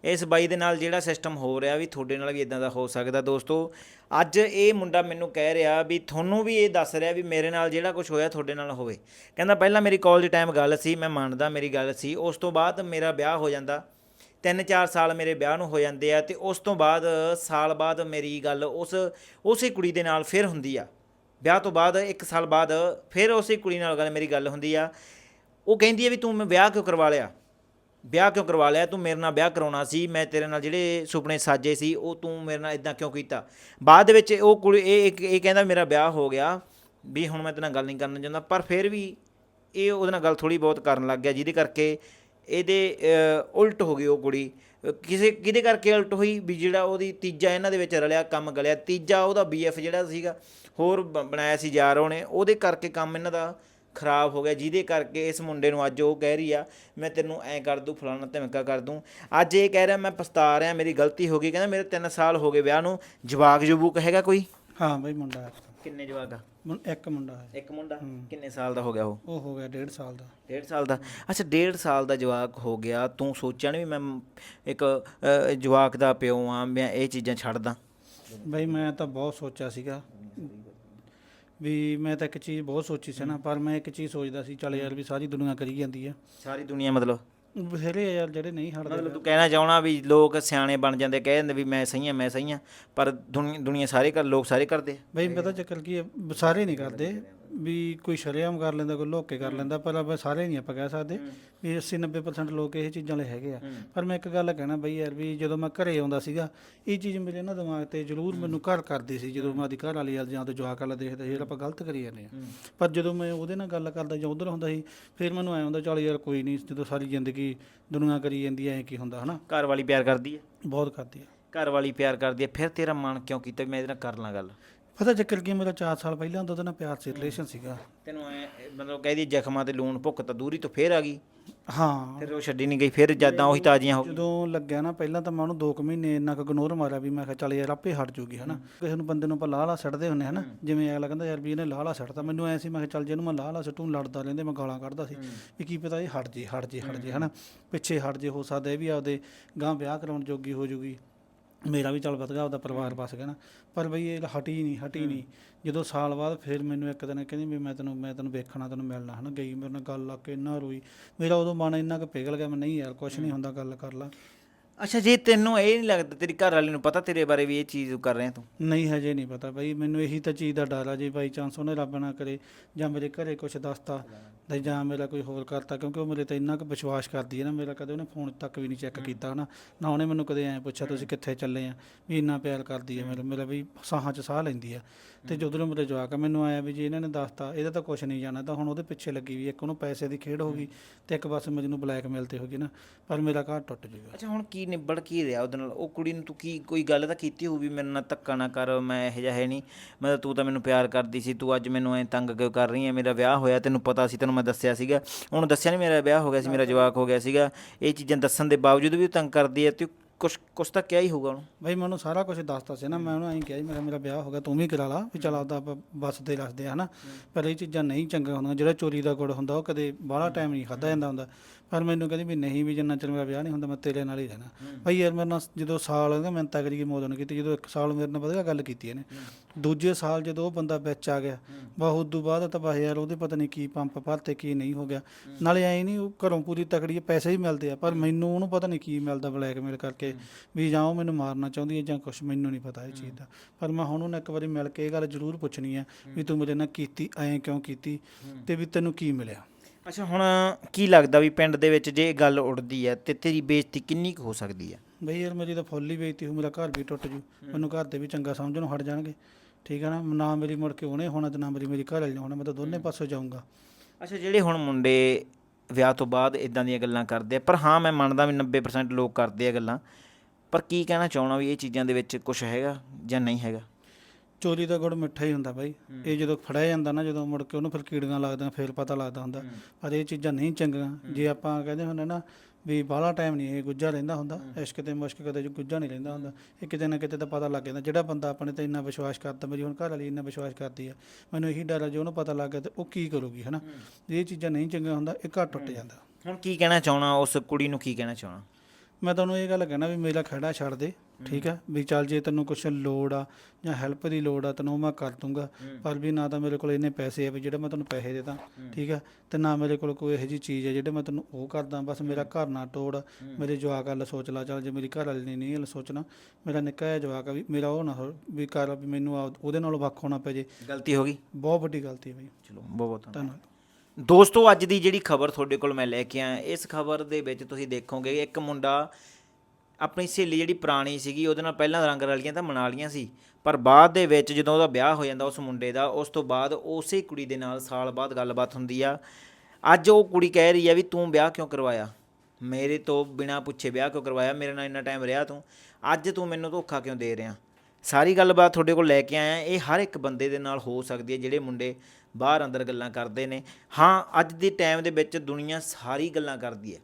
ਇਸ ਬਾਈ ਦੇ ਨਾਲ ਜਿਹੜਾ ਸਿਸਟਮ ਹੋ ਰਿਹਾ ਵੀ ਤੁਹਾਡੇ ਨਾਲ ਵੀ ਇਦਾਂ ਦਾ ਹੋ ਸਕਦਾ ਦੋਸਤੋ। ਅੱਜ ਇਹ ਮੁੰਡਾ ਮੈਨੂੰ ਕਹਿ ਰਿਹਾ ਵੀ ਤੁਹਾਨੂੰ ਵੀ ਇਹ ਦੱਸ ਰਿਹਾ ਵੀ ਮੇਰੇ ਨਾਲ ਜਿਹੜਾ ਕੁਝ ਹੋਇਆ ਤੁਹਾਡੇ ਨਾਲ ਹੋਵੇ। ਕਹਿੰਦਾ ਪਹਿਲਾਂ ਮੇਰੀ ਕਾਲਜ ਟਾਈਮ ਗੱਲ ਸੀ, ਮੈਂ ਮੰਨਦਾ ਮੇਰੀ ਗੱਲ ਸੀ, ਉਸ ਤੋਂ ਬਾਅਦ ਮੇਰਾ ਵਿਆਹ ਹੋ ਜਾਂਦਾ। ਤਿੰਨ ਚਾਰ ਸਾਲ ਮੇਰੇ ਵਿਆਹ ਨੂੰ ਹੋ ਜਾਂਦੇ ਆ ਤੇ ਉਸ ਤੋਂ ਬਾਅਦ ਸਾਲ ਬਾਅਦ ਮੇਰੀ ਗੱਲ ਉਸ, ਉਸੇ ਕੁੜੀ ਦੇ ਨਾਲ ਫਿਰ ਹੁੰਦੀ ਆ। ਵਿਆਹ ਤੋਂ ਬਾਅਦ, ਇੱਕ ਸਾਲ ਬਾਅਦ ਫਿਰ ਉਸੇ ਕੁੜੀ ਨਾਲ ਗੱਲ, ਮੇਰੀ ਗੱਲ ਹੁੰਦੀ ਆ। ਉਹ ਕਹਿੰਦੀ ਹੈ ਵੀ ਤੂੰ ਮੈਂ ਵਿਆਹ ਕਿਉਂ ਕਰਵਾ ਲਿਆ? ਵਿਆਹ ਕਿਉਂ ਕਰਵਾ ਲਿਆ? ਤੂੰ ਮੇਰੇ ਨਾਲ ਵਿਆਹ ਕਰਾਉਣਾ ਸੀ, ਮੈਂ ਤੇਰੇ ਨਾਲ ਜਿਹੜੇ ਸੁਪਨੇ ਸਾਜੇ ਸੀ, ਉਹ ਤੂੰ ਮੇਰੇ ਨਾਲ ਇਦਾਂ ਕਿਉਂ ਕੀਤਾ? ਬਾਅਦ ਵਿੱਚ ਉਹ ਕੁੜੀ, ਇਹ ਇੱਕ- ਇਹ ਕਹਿੰਦਾ ਮੇਰਾ ਵਿਆਹ ਹੋ ਗਿਆ, ਵੀ ਹੁਣ ਮੈਂ ਤੇਰੇ ਨਾਲ ਗੱਲ ਨਹੀਂ ਕਰਨਾ ਚਾਹੁੰਦਾ ਪਰ ਫਿਰ ਵੀ ਇਹ ਉਹਦੇ ਨਾਲ ਗੱਲ ਥੋੜੀ ਬਹੁਤ ਕਰਨ ਲੱਗ ਗਿਆ, ਜਿਹਦੇ ਕਰਕੇ ਇਹਦੇ ਉਲਟ ਹੋ ਗਈ ਉਹ ਕੁੜੀ। ਕਿਸੇ, ਕਿਹਦੇ ਕਰਕੇ ਉਲਟ ਹੋਈ? ਵੀ ਜਿਹੜਾ ਉਹਦੀ ਤੀਜਾ ਇਹਨਾਂ ਦੇ ਵਿੱਚ ਰਲਿਆ, ਕੰਮ ਗਲਿਆ ਤੀਜਾ ਉਹਦਾ ਬੀਐਫ ਜਿਹੜਾ ਸੀਗਾ, ਹੋਰ ਬਣਾਇਆ ਸੀ ਯਾਰ ਉਹਨੇ। ਉਹਦੇ ਕਰਕੇ ਕੰਮ ਇਹਨਾਂ ਦਾ ਖਰਾਬ ਹੋ ਗਿਆ, ਜਿਹਦੇ ਕਰਕੇ ਇਸ ਮੁੰਡੇ ਨੂੰ ਅੱਜ ਉਹ ਕਹਿ ਰਹੀ ਆ, ਮੈਂ ਤੈਨੂੰ ਐਂ ਕਰ ਦੂੰ, ਫਲਾਣਾ ਧਮਕਾ ਕਰ ਦੂੰ। ਅੱਜ ਇਹ ਕਹਿ ਰਿਹਾ, ਮੈਂ ਪਛਤਾ ਰਿਹਾ, ਮੇਰੀ ਗਲਤੀ ਹੋ ਗਈ। ਕਹਿੰਦਾ, ਮੇਰੇ 3 ਸਾਲ ਹੋ ਗਏ ਵਿਆਹ ਨੂੰ। ਜਵਾਕ ਜਬੂਕ ਹੈਗਾ ਕੋਈ? ਹਾਂ ਬਈ, ਮੁੰਡਾ ਕਿੰਨੇ ਜਵਾਕ ਆ ਮੁੰ- ਇੱਕ ਮੁੰਡਾ ਹੈ। ਇੱਕ ਮੁੰਡਾ? ਕਿੰਨੇ ਸਾਲ ਦਾ ਹੋ ਗਿਆ ਉਹ? ਉਹ ਹੋ ਗਿਆ 1.5 ਸਾਲ ਦਾ। ਡੇਢ ਸਾਲ ਦਾ। ਅੱਛਾ ਡੇਢ ਸਾਲ ਦਾ ਜਵਾਕ ਹੋ ਗਿਆ। ਤੂੰ ਸੋਚਿਆ ਨਹੀਂ ਵੀ ਮੈਂ ਇੱਕ ਅ, ਜਵਾਕ ਦਾ ਪਿਓ ਆ ਮੈਂ ਇਹ ਚੀਜ਼ਾਂ ਛੱਡਦਾ? ਬਈ ਮੈਂ ਤਾਂ ਬਹੁਤ ਸੋਚਿਆ ਸੀਗਾ। ਵੀ ਮੈਂ ਤਾਂ ਇੱਕ ਚੀਜ਼ ਬਹੁਤ ਸੋਚੀ ਸੀ ਨਾ ਪਰ ਮੈਂ ਇੱਕ ਚੀਜ਼ ਸੋਚਦਾ ਸੀ ਚੱਲ ਯਾਰ ਵੀ ਸਾਰੀ ਦੁਨੀਆ ਕਰੀ ਜਾਂਦੀ ਆ। ਸਾਰੀ ਦੁਨੀਆ ਮਤਲਬ? ਬਥੇਰੇ ਆ ਯਾਰ ਜਿਹੜੇ ਨਹੀਂ ਹਟਦੇ ਮਤਲਬ ਤੂੰ ਕਹਿਣਾ ਚਾਹਣਾ ਵੀ ਲੋਕ ਸਿਆਣੇ ਬਣ ਜਾਂਦੇ ਕਹਿ ਦਿੰਦੇ ਵੀ ਮੈਂ ਸਹੀ ਆ ਮੈਂ ਸਹੀ ਆ ਪਰ ਦੁਨੀਆ ਦੁਨੀਆ ਸਾਰੇ ਕਰ ਲੋਕ ਸਾਰੇ ਕਰਦੇ ਆ। ਬਈ ਪਤਾ ਚੱਕਰ ਕੀ ਹੈ ਸਾਰੇ ਨਹੀਂ ਕਰਦੇ। ਵੀ ਕੋਈ ਸ਼ਰੇਆਮ ਕਰ ਲੈਂਦਾ ਕੋਈ ਲੋਕ ਕਰ ਲੈਂਦਾ ਪਰ ਆਪਾਂ ਸਾਰੇ ਨਹੀਂ ਆਪਾਂ ਕਹਿ ਸਕਦੇ ਵੀ 80 90% ਲੋਕ ਇਹ ਚੀਜ਼ਾਂ ਲਈ ਹੈਗੇ ਆ। ਪਰ ਮੈਂ ਇੱਕ ਗੱਲ ਕਹਿਣਾ ਬਈ ਯਾਰ ਵੀ ਜਦੋਂ ਮੈਂ ਘਰੇ ਆਉਂਦਾ ਸੀਗਾ ਇਹ ਚੀਜ਼ ਮੇਰੇ ਨਾ ਦਿਮਾਗ ਤੇ ਜ਼ਰੂਰ ਮੈਨੂੰ ਘਰ ਕਰਦੀ ਸੀ ਜਦੋਂ ਮੈਂ ਘਰ ਵਾਲੀ ਜਾਂ ਤੇ ਜਵਾਕ ਵਾਲਾ ਦੇਖਦਾ ਸੀ ਯਾਰ ਆਪਾਂ ਗਲਤ ਕਰੀ ਜਾਂਦੇ ਆ। ਪਰ ਜਦੋਂ ਮੈਂ ਉਹਦੇ ਨਾਲ ਗੱਲ ਕਰਦਾ ਜਾਂ ਉਧਰ ਹੁੰਦਾ ਸੀ ਫਿਰ ਮੈਨੂੰ ਐ ਹੁੰਦਾ ਚੱਲ ਯਾਰ ਕੋਈ ਨਹੀਂ ਜਦੋਂ ਸਾਰੀ ਜ਼ਿੰਦਗੀ ਦੁਨੀਆ ਕਰੀ ਜਾਂਦੀ ਐ ਕੀ ਹੁੰਦਾ ਹਨਾ? ਘਰ ਵਾਲੀ ਪਿਆਰ ਕਰਦੀ ਹੈ। ਬਹੁਤ ਕਰਦੀ ਆ ਘਰ ਵਾਲੀ ਪਿਆਰ ਕਰਦੀ ਹੈ। ਫਿਰ ਤੇਰਾ ਮਨ ਕਿਉਂ ਕੀਤਾ? ਮੈਂ ਇਹਦੇ ਨਾਲ ਕਰ ਲਾਂ ਗੱਲ। ਪਤਾ ਚੱਕਰ ਕੀ ਮੇਰਾ 4 ਸਾਲ ਪਹਿਲਾਂ ਹੁੰਦਾ ਉਹਦੇ ਨਾਲ ਪਿਆਰ ਸੀ ਰਿਲੇਸ਼ਨ ਸੀਗਾ। ਤੈਨੂੰ ਐ ਮਤਲਬ ਕਹਿਦੀ ਜ਼ਖਮਾਂ ਤੇ ਲੂਣ ਭੁੱਕ ਤਾਂ ਦੂਰੀ ਤੋਂ ਫੇਰ ਆ ਗਈ। ਹਾਂ। ਫਿਰ ਉਹ ਛੱਡੀ ਨਹੀਂ ਗਈ ਫਿਰ ਜਦਾਂ ਉਹੀ ਤਾਜ਼ੀਆਂ ਹੋ ਜਦੋਂ ਲੱਗਿਆ ਨਾ ਪਹਿਲਾਂ ਤਾਂ ਮੈਂ ਉਹਨੂੰ 2 ਕੁ ਮਹੀਨੇ ਇੰਨਾ ਕੁ ਇਗਨੋਰ ਮਾਰਿਆ ਵੀ ਮੈਂ ਕਿਹਾ ਚੱਲ ਯਾਰ ਆਪੇ ਹਟ ਜੂਗੀ ਹਨਾ। ਕਿਸੇ ਨੂੰ ਬੰਦੇ ਨੂੰ ਆਪਾਂ ਲਾਲਾ ਛੱਡਦੇ ਹੁੰਨੇ। ਹਨਾ ਜਿਵੇਂ ਅਗਲਾ ਕਹਿੰਦਾ ਯਾਰ ਵੀ ਇਹਨੇ ਲਾਲਾ ਛੱਡਤਾ ਮੈਨੂੰ ਐ ਸੀ ਮੈਂ ਕਿਹਾ ਚੱਲ ਜੇ ਇਹਨੂੰ ਮੈਂ ਲਾਲਾ ਛੱਟੂ ਲੜਦਾ ਰਹਿੰਦੇ ਮੈਂ ਗਾਲਾਂ ਕੱਢਦਾ ਸੀ। ਵੀ ਕੀ ਪਤਾ ਇਹ ਹਟ ਜੇ ਹਟ ਜੇ ਹਟ ਜੇ ਹਨਾ। ਪਿੱਛੇ ਹਟ ਜੇ ਹੋ ਸਕਦਾ ਇਹ ਵੀ ਆਪਦੇ ਗਾਂ ਵਿਆਹ ਕਰਾਉਣ ਜੋਗੀ ਹੋ ਜੂਗੀ। ਮੇਰਾ ਵੀ ਚੱਲ ਵਧਗਾ ਆਪਦਾ ਪਰਿਵਾਰ ਬਸ ਗਿਆ ਨਾ। ਪਰ ਬਈ ਇਹ ਹਟੀ ਨਹੀਂ ਹਟੀ ਨਹੀਂ ਜਦੋਂ ਸਾਲ ਬਾਅਦ ਫਿਰ ਮੈਨੂੰ ਇੱਕ ਦਿਨ ਕਹਿੰਦੀ ਵੀ ਮੈਂ ਤੈਨੂੰ ਮੈਂ ਤੈਨੂੰ ਵੇਖਣਾ ਤੈਨੂੰ ਮਿਲਣਾ ਹਨਾ। ਗਈ ਮੇਰੇ ਨਾਲ ਗੱਲ ਆ ਕੇ ਇੰਨਾ ਰੋਈ। ਮੇਰਾ ਉਦੋਂ ਮਨ ਇੰਨਾ ਕੁ ਪਿਘਲ ਗਿਆ ਮੈਂ ਨਹੀਂ ਯਾਰ ਕੁਝ ਨਹੀਂ ਹੁੰਦਾ ਗੱਲ ਕਰ ਲਾ ਅੱਛਾ ਜੇ ਤੈਨੂੰ ਇਹ ਨਹੀਂ ਲੱਗਦਾ ਤੇਰੀ ਘਰ ਵਾਲੀ ਨੂੰ ਪਤਾ ਤੇਰੇ ਬਾਰੇ ਵੀ ਇਹ ਚੀਜ਼ ਕਰ ਰਿਹਾ ਤੂੰ? ਨਹੀਂ ਹਜੇ ਨਹੀਂ ਪਤਾ ਬਈ ਮੈਨੂੰ ਇਹੀ ਤਾਂ ਚੀਜ਼ ਦਾ ਡਰ ਆ ਜੇ ਬਾਈ ਚਾਂਸ ਉਹਨੇ ਰੱਬ ਨਾ ਕਰੇ ਜਾਂ ਮੇਰੇ ਘਰੇ ਕੁਝ ਦੱਸਤਾ ਤੇ ਜਾਂ ਮੇਰਾ ਕੋਈ ਹੋਰ ਕਰਤਾ ਕਿਉਂਕਿ ਉਹ ਮੇਰੇ ਤੇ ਇੰਨਾ ਕੁ ਵਿਸ਼ਵਾਸ ਕਰਦੀ ਹੈ ਨਾ ਮੇਰਾ ਕਦੇ ਉਹਨੇ ਫੋਨ ਤੱਕ ਵੀ ਨਹੀਂ ਚੈੱਕ ਕੀਤਾ ਨਾ ਨਾ ਉਹਨੇ ਮੈਨੂੰ ਕਦੇ ਐਂ ਪੁੱਛਿਆ ਤੁਸੀਂ ਕਿੱਥੇ ਚੱਲੇ ਆ? ਵੀ ਇੰਨਾ ਪਿਆਰ ਕਰਦੀ ਹੈ ਮੇਰਾ ਮੇਰਾ ਵੀ ਸਾਹਾਂ 'ਚ ਸਾਹ ਲੈਂਦੀ ਆ। ਤੇ ਜਦੋਂ ਮੇਰੇ ਜਵਾਕ ਆ, ਮੈਨੂੰ ਆਇਆ ਵੀ ਜੇ ਇਹਨਾਂ ਨੇ ਦੱਸਤਾ ਇਹਦਾ ਤਾਂ ਕੁਝ ਨਹੀਂ ਜਾਣਾ ਤਾਂ ਹੁਣ ਉਹਦੇ ਪਿੱਛੇ ਲੱਗੀ ਵੀ ਇੱਕ ਉਹਨੂੰ ਪੈਸੇ ਦੀ ਖੇਡ ਹੋ ਗਈ ਤੇ ਇੱਕ ਪਾਸੇ ਮੈਨੂੰ ਬਲੈਕਮੇਲ ਤੇ ਹੋ ਗਈ ਨਾ ਪਰ ਮੇਰਾ ਘਰ ਟੁੱਟ ਜੂਗਾ। ਅੱਛਾ ਹੁਣ ਕੀ ਨਿਬੜ ਕੀ ਰਿਹਾ ਉਹਦੇ ਨਾਲ। ਉਹ ਕੁੜੀ ਨੂੰ ਤੂੰ ਕੀ ਕੋਈ ਗੱਲ ਤਾਂ ਕੀਤੀ ਹੋਊ ਵੀ ਮੇਰੇ ਨਾਲ ਧੱਕਾ ਨਾ ਕਰ ਮੈਂ ਇਹੋ ਜਿਹਾ ਹੈ ਨਹੀਂ। ਮਤਲਬ ਤੂੰ ਤਾਂ ਮੈਨੂੰ ਪਿਆਰ ਕਰਦੀ ਸੀ ਤੂੰ ਅੱਜ ਮੈਨੂੰ ਐ ਤੰਗ ਕਿਉਂ ਕਰ ਰਹੀ ਹੈ ਮੇਰਾ ਵਿਆਹ ਹੋਇਆ ਤੈਨੂੰ ਪਤਾ ਸੀ ਤੈਨੂੰ ਮੈਂ ਦੱਸਿਆ ਸੀਗਾ। ਉਹਨੂੰ ਦੱਸਿਆ ਨਹੀਂ ਮੇਰਾ ਵਿਆਹ ਹੋ ਗਿਆ ਸੀ ਮੇਰਾ ਜਵਾਕ ਹੋ ਗਿਆ ਸੀਗਾ। ਇਹ ਚੀਜ਼ਾਂ ਦੱਸਣ ਦੇ ਬਾਵਜੂਦ ਵੀ ਉਹ ਤੰਗ ਕਰਦੀ ਹੈ ਤੇ ਕੁਛ ਕੁਛ ਤਾਂ ਕਿਹਾ ਹੀ ਹੋਊਗਾ ਉਹਨੂੰ। ਬਈ ਮੈਂ ਉਹਨੂੰ ਸਾਰਾ ਕੁਝ ਦੱਸਤਾ ਸੀ ਨਾ ਮੈਂ ਉਹਨੂੰ ਐਂ ਕਿਹਾ ਜੀ ਮੇਰਾ ਮੇਰਾ ਵਿਆਹ ਹੋ ਗਿਆ ਤੂੰ ਵੀ ਕਰਾ ਲਾ ਵੀ ਚਲ ਆਪਦਾ ਆਪਾਂ ਬੱਸ ਤੇ ਰੱਖਦੇ ਆ ਹਨਾ। ਪਰ ਇਹ ਚੀਜ਼ਾਂ ਨਹੀਂ ਚੰਗਾ ਹੁੰਦੀਆਂ ਜਿਹੜਾ ਚੋਰੀ ਦਾ ਗੁੜ ਹੁੰਦਾ ਉਹ ਕਦੇ ਬਾਹਲਾ ਟਾਈਮ ਨਹੀਂ ਖਾਦਾ ਜਾਂਦਾ ਹੁੰਦਾ। ਪਰ ਮੈਨੂੰ ਕਹਿੰਦੀ ਵੀ ਨਹੀਂ ਵੀ ਜਿੰਨਾ ਚਿਰ ਮੇਰਾ ਵਿਆਹ ਨਹੀਂ ਹੁੰਦਾ ਮੈਂ ਤੇਰੇ ਨਾਲ ਹੀ ਰਹਿਣਾ। ਬਈ ਯਾਰ ਮੇਰੇ ਨਾਲ ਜਦੋਂ ਸਾਲ ਉਹਦਾ ਮਿੰਤਾ ਕਰੀਏ ਮੋਦਨ ਕੀਤੀ। ਜਦੋਂ ਇੱਕ ਸਾਲ ਮੇਰੇ ਨਾਲ ਵਧੀਆ ਗੱਲ ਕੀਤੀ ਇਹਨੇ। ਦੂਜੇ ਸਾਲ ਜਦੋਂ ਉਹ ਬੰਦਾ ਵਿੱਚ ਆ ਗਿਆ ਬਹੁਤ ਉਦੋਂ ਬਾਅਦ ਤਾਂ ਬਸ ਯਾਰ ਉਹਦੇ ਪਤਾ ਨਹੀਂ ਕੀ ਪੰਪ ਭਰਤੇ ਕੀ ਨਹੀਂ ਹੋ ਗਿਆ। ਨਾਲੇ ਐ ਨਹੀਂ ਉਹ ਘਰੋਂ ਪੂਰੀ ਤਕੜੀ ਪੈਸੇ ਹੀ ਮਿਲਦੇ ਆ ਪਰ ਮੈਨੂੰ ਉਹਨੂੰ ਪਤਾ ਨਹੀਂ ਕੀ ਮਿਲਦਾ ਬਲੈਕਮੇਲ ਕਰਕੇ ਵੀ ਜਾਂ ਉਹ ਮੈਨੂੰ ਮਾਰਨਾ ਚਾਹੁੰਦੀ ਹੈ ਜਾਂ ਕੁਝ ਮੈਨੂੰ ਨਹੀਂ ਪਤਾ ਇਹ ਚੀਜ਼ ਦਾ। ਪਰ ਮੈਂ ਹੁਣ ਉਹਨੂੰ ਇੱਕ ਵਾਰੀ ਮਿਲ ਕੇ ਇਹ ਗੱਲ ਜ਼ਰੂਰ ਪੁੱਛਣੀ ਹੈ ਵੀ ਤੂੰ ਮੇਰੇ ਨਾਲ ਕੀਤੀ ਐਂ ਕਿਉਂ ਕੀਤੀ ਤੇ ਵੀ ਤੈਨੂੰ ਕੀ ਮਿਲਿਆ? ਅੱਛਾ ਹੁਣ ਕੀ ਲੱਗਦਾ ਵੀ ਪਿੰਡ ਦੇ ਵਿੱਚ ਜੇ ਇਹ ਗੱਲ ਉੱਡਦੀ ਹੈ ਤੇ ਤੇਰੀ ਬੇਇੱਜ਼ਤੀ ਕਿੰਨੀ ਕੁ ਹੋ ਸਕਦੀ ਹੈ? ਬਈ ਯਾਰ ਮੇਰੀ ਤਾਂ ਫੁੱਲ ਹੀ ਬੇਇੱਜ਼ਤੀ ਹੋ ਮੇਰਾ ਘਰ ਵੀ ਟੁੱਟ ਜੂ। ਮੈਨੂੰ ਘਰ ਦੇ ਵੀ ਚੰਗਾ ਸਮਝਣੋਂ ਹਟ ਜਾਣਗੇ। ਠੀਕ ਹੈ ਨਾ? ਨਾ ਮੇਰੀ ਮੁੜ ਕੇ ਉਹਨੇ ਹੋਣਾ ਤੇ ਨਾ ਮੇਰੀ ਮੇਰੀ ਘਰ ਵਾਲੀ ਨੇ ਹੋਣਾ ਮੈਂ ਤਾਂ ਦੋਨੇ ਪਾਸੋਂ ਜਾਊਂਗਾ। ਅੱਛਾ ਜਿਹੜੇ ਹੁਣ ਮੁੰਡੇ ਵਿਆਹ ਤੋਂ ਬਾਅਦ ਇਦਾਂ ਦੀਆਂ ਗੱਲਾਂ ਕਰਦੇ ਆ ਪਰ ਹਾਂ ਮੈਂ ਮੰਨਦਾ ਵੀ 90% ਲੋਕ ਕਰਦੇ ਆ ਗੱਲਾਂ ਪਰ ਕੀ ਕਹਿਣਾ ਚਾਹਣਾ ਵੀ ਇਹ ਚੀਜ਼ਾਂ ਦੇ ਵਿੱਚ ਕੁਝ ਹੈਗਾ ਜਾਂ ਨਹੀਂ ਹੈਗਾ? ਚੋਰੀ ਦਾ ਗੁੜ ਮਿੱਠਾ ਹੀ ਹੁੰਦਾ ਬਾਈ। ਇਹ ਜਦੋਂ ਫੜਿਆ ਜਾਂਦਾ ਨਾ ਜਦੋਂ ਮੁੜ ਕੇ ਉਹਨੂੰ ਫਿਰ ਕੀੜੀਆਂ ਲੱਗਦੀਆਂ ਫਿਰ ਪਤਾ ਲੱਗਦਾ ਹੁੰਦਾ। ਪਰ ਇਹ ਚੀਜ਼ਾਂ ਨਹੀਂ ਚੰਗੀਆਂ। ਜੇ ਆਪਾਂ ਕਹਿੰਦੇ ਹੁੰਦੇ ਨਾ ਵੀ ਬਾਹਲਾ ਟਾਈਮ ਨਹੀਂ ਇਹ ਗੁੱਜਾ ਰਹਿੰਦਾ ਹੁੰਦਾ। ਇਸ਼ਕ ਤੇ ਮੁਸ਼ਕ ਕਦੇ ਗੁੱਜਾ ਨਹੀਂ ਰਹਿੰਦਾ ਹੁੰਦਾ। ਇਹ ਕਿਤੇ ਨਾ ਕਿਤੇ ਤਾਂ ਪਤਾ ਲੱਗ ਜਾਂਦਾ। ਜਿਹੜਾ ਬੰਦਾ ਆਪਣੇ ਤੇ ਇੰਨਾ ਵਿਸ਼ਵਾਸ ਕਰਦਾ ਮੇਰੀ ਹੁਣ ਘਰ ਵਾਲੀ ਇੰਨਾ ਵਿਸ਼ਵਾਸ ਕਰਦੀ ਆ ਮੈਨੂੰ ਇਹੀ ਡਰ ਆ ਜੇ ਉਹਨੂੰ ਪਤਾ ਲੱਗ ਗਿਆ ਤੇ ਉਹ ਕੀ ਕਰੂਗੀ ਹਨਾ? ਇਹ ਚੀਜ਼ਾਂ ਨਹੀਂ ਚੰਗੀਆਂ ਹੁੰਦਾ ਇਹ ਘਰ ਟੁੱਟ ਜਾਂਦਾ। ਹੁਣ ਕੀ ਕਹਿਣਾ ਚਾਹਣਾ ਉਸ ਕੁੜੀ ਨੂੰ ਕੀ ਕਹਿਣਾ ਚਾਹਣਾ? ਮੈਂ ਤੁਹਾਨੂੰ ਇਹ ਗੱਲ ਕਹਿਣਾ ਵੀ ਮੇਰਾ ਖੜਾ ਛੱਡ ਦੇ। ਠੀਕ ਹੈ? ਵੀ ਚੱਲ ਜੇ ਤੈਨੂੰ ਕੁਛ ਲੋੜ ਆ ਜਾਂ ਹੈਲਪ ਦੀ ਲੋੜ ਆ ਤੈਨੂੰ ਮੈਂ ਕਰ ਦੂੰਗਾ। ਪਰ ਵੀ ਨਾ ਤਾਂ ਮੇਰੇ ਕੋਲ ਇੰਨੇ ਪੈਸੇ ਆ ਵੀ ਜਿਹੜੇ ਮੈਂ ਤੈਨੂੰ ਪੈਸੇ ਦੇ ਦਾਂ ਠੀਕ ਹੈ? ਤੇ ਨਾ ਮੇਰੇ ਕੋਲ ਕੋਈ ਇਹੋ ਜੀ ਚੀਜ਼ ਹੈ ਜਿਹੜੇ ਮੈਂ ਤੈਨੂੰ ਉਹ ਕਰਦਾ। ਬਸ ਮੇਰਾ ਘਰ ਨਾ ਤੋੜ ਮੇਰੇ ਜਵਾਕ ਵੱਲ ਸੋਚ ਲਾ ਚੱਲ ਜੇ ਮੇਰੀ ਘਰ ਵਾਲੀ ਨੇ ਨਹੀਂ ਸੋਚਣਾ ਮੇਰਾ ਨਿੱਕਾ ਜਿਹਾ ਜਵਾਕ ਆ ਵੀ ਮੇਰਾ ਉਹ ਨਾ ਹੋ- ਵੀ ਕਰ ਵੀ ਮੈਨੂੰ ਉਹਦੇ ਨਾਲ ਵੱਖ ਹੋਣਾ ਪੈ ਜੇ। ਗਲਤੀ ਹੋ ਗਈ? ਬਹੁਤ ਵੱਡੀ ਗਲਤੀ ਹੈ ਬਈ। ਚਲੋ ਬਹੁਤ ਬਹੁਤ। ਧੰਨਵਾਦ। ਦੋਸਤੋ ਅੱਜ ਦੀ ਜਿਹੜੀ ਖਬਰ ਤੁਹਾਡੇ ਕੋਲ ਮੈਂ ਲੈ ਕੇ ਆਇਆ ਇਸ ਖਬਰ ਦੇ ਵਿੱਚ ਤੁਸੀਂ ਦੇਖੋਗੇ ਇੱਕ ਮੁੰਡਾ ਆਪਣੀ ਸਹੇਲੀ ਜਿਹੜੀ ਪੁਰਾਣੀ ਸੀਗੀ, ਉਹਦੇ ਨਾਲ ਪਹਿਲਾਂ ਰੰਗ ਰਲੀਆਂ ਤਾਂ ਮਨਾ ਲੀਆਂ ਸੀ। ਪਰ ਬਾਅਦ ਦੇ ਵਿੱਚ ਜਦੋਂ ਉਹਦਾ ਵਿਆਹ ਹੋ ਜਾਂਦਾ ਉਸ ਮੁੰਡੇ ਦਾ, ਉਸ ਤੋਂ ਬਾਅਦ ਉਸੇ ਕੁੜੀ ਦੇ ਨਾਲ ਸਾਲ ਬਾਅਦ ਗੱਲਬਾਤ ਹੁੰਦੀ ਆ। ਅੱਜ ਉਹ ਕੁੜੀ ਕਹਿ ਰਹੀ ਆ ਵੀ ਤੂੰ ਵਿਆਹ ਕਿਉਂ ਕਰਵਾਇਆ? ਮੇਰੇ ਤੋਂ ਬਿਨਾ ਪੁੱਛੇ ਵਿਆਹ ਕਿਉਂ ਕਰਵਾਇਆ? ਮੇਰੇ ਨਾਲ ਇੰਨਾ ਟਾਈਮ ਰਿਹਾ ਤੂੰ। ਅੱਜ ਤੂੰ ਮੈਨੂੰ ਧੋਖਾ ਕਿਉਂ ਦੇ ਰਿਹਾ? ਸਾਰੀ ਗੱਲਬਾਤ ਤੁਹਾਡੇ ਕੋਲ ਲੈ ਕੇ ਆਇਆ। ਇਹ ਹਰ ਇੱਕ ਬੰਦੇ ਦੇ ਨਾਲ ਹੋ ਸਕਦੀ ਹੈ ਜਿਹੜੇ ਮੁੰਡੇ ਬਾਹਰ ਅੰਦਰ ਗੱਲਾਂ ਕਰਦੇ ਨੇ। ਹਾਂ, ਅੱਜ ਦੇ ਟਾਈਮ ਦੇ ਵਿੱਚ ਦੁਨੀਆ ਸਾਰੀ ਗੱਲਾਂ ਕਰਦੀ ਹੈ।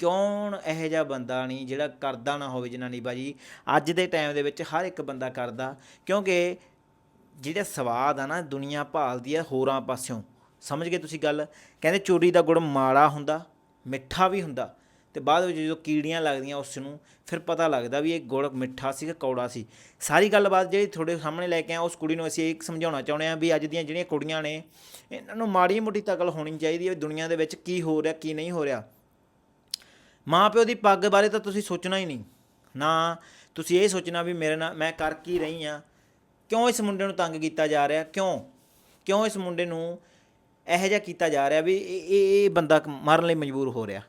ਕੌਣ ਇਹੋ ਜਿਹਾ ਬੰਦਾ ਨਹੀਂ, ਜਿਹੜਾ ਕਰਦਾ ਨਾ ਹੋਵੇ ਜਨਾਨੀ ਬਾਜੀ? ਅੱਜ ਦੇ ਟਾਈਮ ਦੇ ਵਿੱਚ ਹਰ ਇੱਕ ਬੰਦਾ ਕਰਦਾ, ਕਿਉਂਕਿ ਜਿਹੜਾ ਸਵਾਦ ਆ ਨਾ, ਦੁਨੀਆ ਭਾਲਦੀ ਆ ਹੋਰਾਂ ਪਾਸਿਓਂ। ਸਮਝ ਗਏ ਤੁਸੀਂ ਗੱਲ? ਕਹਿੰਦੇ ਚੋਰੀ ਦਾ ਗੁੜ ਮਾੜਾ ਹੁੰਦਾ, ਮਿੱਠਾ ਵੀ ਹੁੰਦਾ, ਤੇ ਬਾਅਦ ਵਿੱਚ ਜਦੋਂ ਕੀੜੀਆਂ ਲੱਗਦੀਆਂ ਉਸ ਨੂੰ ਫਿਰ ਪਤਾ ਲੱਗਦਾ ਵੀ ਇਹ ਗੁੜ ਮਿੱਠਾ ਸੀ ਕਿ ਕੌੜਾ ਸੀ। ਸਾਰੀ ਗੱਲਬਾਤ ਜਿਹੜੀ ਤੁਹਾਡੇ ਸਾਹਮਣੇ ਲੈ ਕੇ ਆ ਉਸ ਕੁੜੀ ਨੂੰ ਅਸੀਂ ਇਹ ਸਮਝਾਉਣਾ ਚਾਹੁੰਦੇ ਆ ਵੀ ਅੱਜ ਦੀਆਂ ਜਿਹੜੀਆਂ ਕੁੜੀਆਂ ਨੇ, ਇਹਨਾਂ ਨੂੰ ਮਾੜੀ ਮੋਟੀ ਤਕਲ ਹੋਣੀ ਚਾਹੀਦੀ ਹੈ ਵੀ ਦੁਨੀਆ ਦੇ ਵਿੱਚ ਕੀ ਹੋ ਰਿਹਾ, ਕੀ ਨਹੀਂ ਹੋ ਰਿਹਾ। ਮਾਂ ਪਿਓ ਦੀ ਪੱਗ ਬਾਰੇ ਤਾਂ ਤੁਸੀਂ ਸੋਚਣਾ ਹੀ ਨਹੀਂ। ਨਾ, ਤੁਸੀਂ ਇਹ ਸੋਚਣਾ ਵੀ ਮੇਰੇ ਨਾਲ ਮੈਂ ਕਰ ਕੀ ਰਹੀ ਆ। ਕਿਉਂ ਇਸ ਮੁੰਡੇ ਨੂੰ ਤੰਗ ਕੀਤਾ ਜਾ ਰਿਹਾ? ਕਿਉਂ? ਕਿਉਂ ਇਸ ਮੁੰਡੇ ਨੂੰ ਇਹੋ ਜਿਹਾ ਕੀਤਾ ਜਾ ਰਿਹਾ ਵੀ ਇਹ ਇਹ ਬੰਦਾ ਕ- ਮਰਨ ਲਈ ਮਜਬੂਰ ਹੋ ਰਿਹਾ?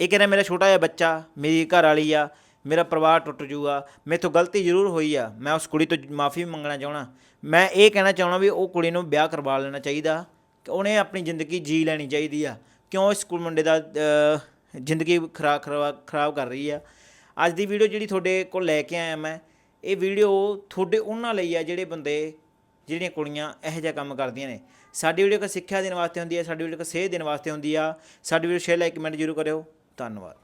ਇਹ ਕਹਿੰਦਾ ਮੇਰਾ ਛੋਟਾ ਜਿਹਾ ਬੱਚਾ, ਮੇਰੀ ਘਰ ਵਾਲੀ ਆ, ਮੇਰਾ ਪਰਿਵਾਰ ਟੁੱਟ ਜੂਗਾ, ਮੇਥੋਂ ਗਲਤੀ ਜ਼ਰੂਰ ਹੋਈ ਆ, ਮੈਂ ਉਸ ਕੁੜੀ ਤੋਂ ਮਾਫੀ ਮੰਗਣਾ ਚਾਹਣਾ ਮੈਂ ਇਹ ਕਹਿਣਾ ਚਾਹਣਾ ਵੀ ਉਹ ਕੁੜੀ ਨੂੰ ਵਿਆਹ ਕਰਵਾ ਲੈਣਾ ਚਾਹੀਦਾ, ਕਿ ਉਹਨੇ ਆਪਣੀ ਜ਼ਿੰਦਗੀ ਜੀ ਲੈਣੀ ਚਾਹੀਦੀ ਆ। ਕਿਉਂ ਇਸ ਕੁੜ ਮੁੰਡੇ ਦਾ ਜ਼ਿੰਦਗੀ ਖਰਾਬ ਖਰਾਬ ਖਰਾਬ ਕਰ ਰਹੀ ਆ। ਅੱਜ ਦੀ ਵੀਡੀਓ ਜਿਹੜੀ ਤੁਹਾਡੇ ਕੋਲ ਲੈ ਕੇ ਆਇਆ ਮੈਂ, ਇਹ ਵੀਡੀਓ ਤੁਹਾਡੇ ਉਹਨਾਂ ਲਈ ਆ ਜਿਹੜੇ ਬੰਦੇ, ਜਿਹੜੀਆਂ ਕੁੜੀਆਂ ਇਹੋ ਜਿਹਾ ਕੰਮ ਕਰਦੀਆਂ ਨੇ। ਸਾਡੀ ਵੀਡੀਓ ਕੋ ਸਿੱਖਿਆ ਦੇਣ ਵਾਸਤੇ ਹੁੰਦੀ ਹੈ ਸਾਡੀ ਵੀਡੀਓ ਕੋ ਸੇਧ ਦੇਣ ਵਾਸਤੇ ਹੁੰਦੀ ਆ। ਸਾਡੀ ਵੀਡੀਓ ਸ਼ੇਅਰ ਲਾਈਕ ਕਮੈਂਟ ਜ਼ਰੂਰ ਕਰਿਓ। ਧੰਨਵਾਦ।